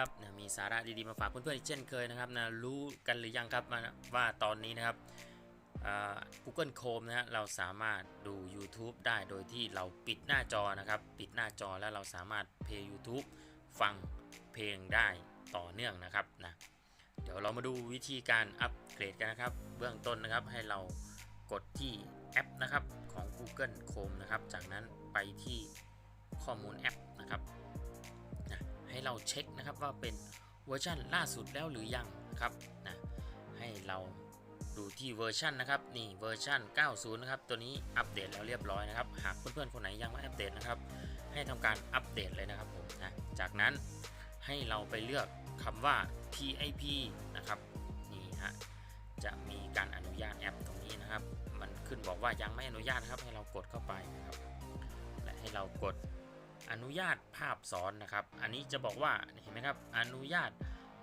นะครับมีสาระดีๆมาฝากเพื่อนๆอีกเช่นเคยนะครับนะรู้กันหรือยังครับว่าตอนนี้นะครับ Google Chrome นะฮะเราสามารถดู YouTube ได้โดยที่เราปิดหน้าจอนะครับ ปิดหน้าจอแล้วเราสามารถเพลย์ YouTube ฟังเพลงได้ต่อเนื่องนะครับนะเดี๋ยวเรามาดูวิธีการอัปเกรดกันนะครับ เบื้องต้นนะครับให้เรากดที่แอปนะครับของ Google Chrome นะครับ จากนั้นไปที่ข้อมูลแอปนะครับ เราเช็คนะครับว่าเป็นเวอร์ชันล่าสุดแล้วหรือยังนะครับนะให้เราดูที่เวอร์ชันนะครับนี่เวอร์ชัน90 นะครับตัวนี้อัปเดตแล้วเรียบร้อยนะครับหากเพื่อนๆคนไหนยังไม่อัปเดตนะครับ ให้ทำการอัปเดตเลยนะครับผมนะจากนั้นให้เราไปเลือกคำว่า PIP นะครับนี่ฮะจะมีการอนุญาตแอปตรงนี้นะครับ มันขึ้นบอกว่ายังไม่อนุญาตนะครับให้เรากดเข้าไปนะครับและให้เรากด อนุญาตภาพซ้อนนะครับ อันนี้จะบอกว่าเห็นไหมครับ อนุญาต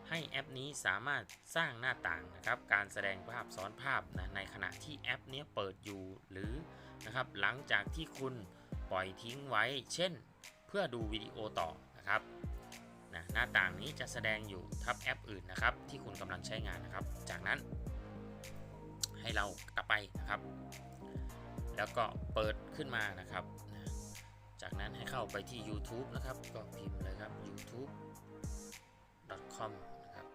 ให้แอปนี้สามารถสร้างหน้าต่างนะครับ การแสดงภาพซ้อนภาพนะในขณะที่แอปนี้เปิดอยู่หรือนะครับหลังจากที่คุณปล่อยทิ้งไว้ เช่น เพื่อดูวิดีโอต่อนะครับนะหน้าต่างนี้จะแสดงอยู่ทับแอปอื่นนะครับ ที่คุณกำลังใช้งานนะครับ จากนั้น ให้เรากลับไปนะครับ แล้วก็เปิดขึ้นมานะครับ จากนั้นให้เข้าไปที่ YouTube นะครับ ก็พิมพ์เลยครับ youtube.com นะครับ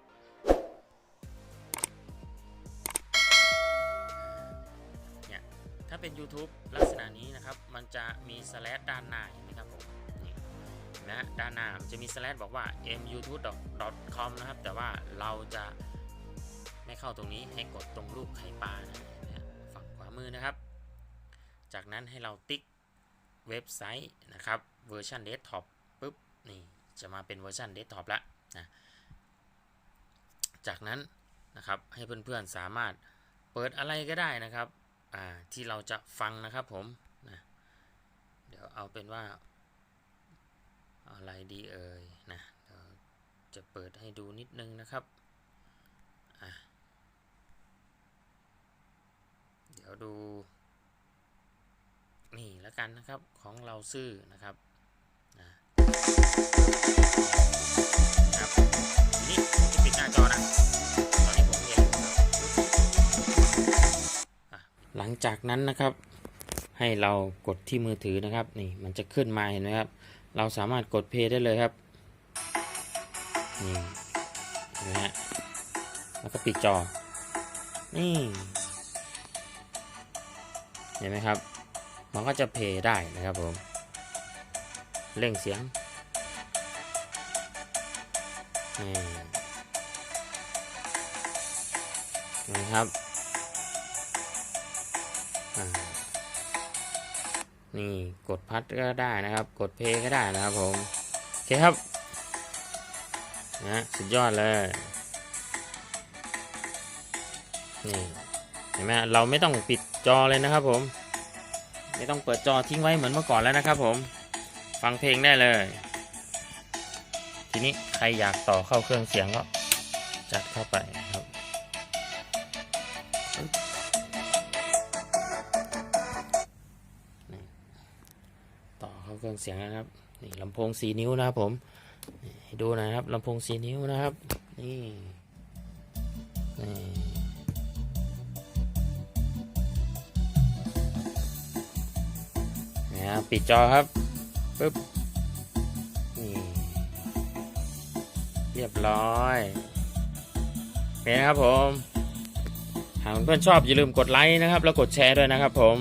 เนี่ย ถ้าเป็น YouTube ลักษณะนี้นะครับ มันจะมีสแลชด้านหน้าเห็นไหมครับผมนี่นะด้านหน้ามันจะมีสแลชบอกว่า myoutube.com นะครับ แต่ว่าเราจะไม่เข้าตรงนี้ให้กดตรงรูปไข่ปลานะฝั่งขวามือนะครับ จากนั้นให้เราติ๊ก เว็บไซต์นะครับเวอร์ชันเดสก์ท็อปปุ๊บนี่จะมาเป็นเวอร์ชันเดสก์ท็อปละนะจากนั้นนะครับให้เพื่อนๆสามารถเปิดอะไรก็ได้นะครับที่เราจะฟังนะครับผมนะเดี๋ยวเอาเป็นว่าอะไรดีเอ่ยนะยจะเปิดให้ดูนิดนึงนะครับเดี๋ยวดู นี่แล้วกันนะครับของเราซื่อนะครับนะครับทีนี้ผมจะปิดหน้าจอนะตอนนี้ผมเรียนอยู่ครับอะหลังจากนั้นนะครับ ให้เรากดที่มือถือนะครับ นี่มันจะขึ้นมาเห็นไหมครับ เราสามารถกดเพย์ได้เลยครับนี่นไหมฮะแล้วก็ปิดจอ นี่ เห็นไหมครับ มันก็จะเพย์ได้นะครับผม เร่งเสียงนี่นะครับนี่กดพัดก็ได้นะครับ กดเพย์ก็ได้นะครับผม โอเคครับนะสุดยอดเลย นี่ เห็นไหมเราไม่ต้องปิดจอเลยนะครับผม ไม่ต้องเปิดจอทิ้งไว้เหมือนเมื่อก่อนแล้วนะครับ ผมฟังเพลงได้เลย ทีนี้ใครอยากต่อเข้าเครื่องเสียงก็จัดเข้าไปครับต่อเข้าเครื่องเสียงนะครับนี่ลำโพงสีนิ้วนะครับผมให้ดูนะครับลำโพงสีนิ้วนะครับนี่ นะปิดจอครับปึ๊บนี่เรียบร้อยเป็นครับผม หากเพื่อนชอบอย่าลืมกดไลค์นะครับ แล้วกดแชร์ด้วยนะครับผม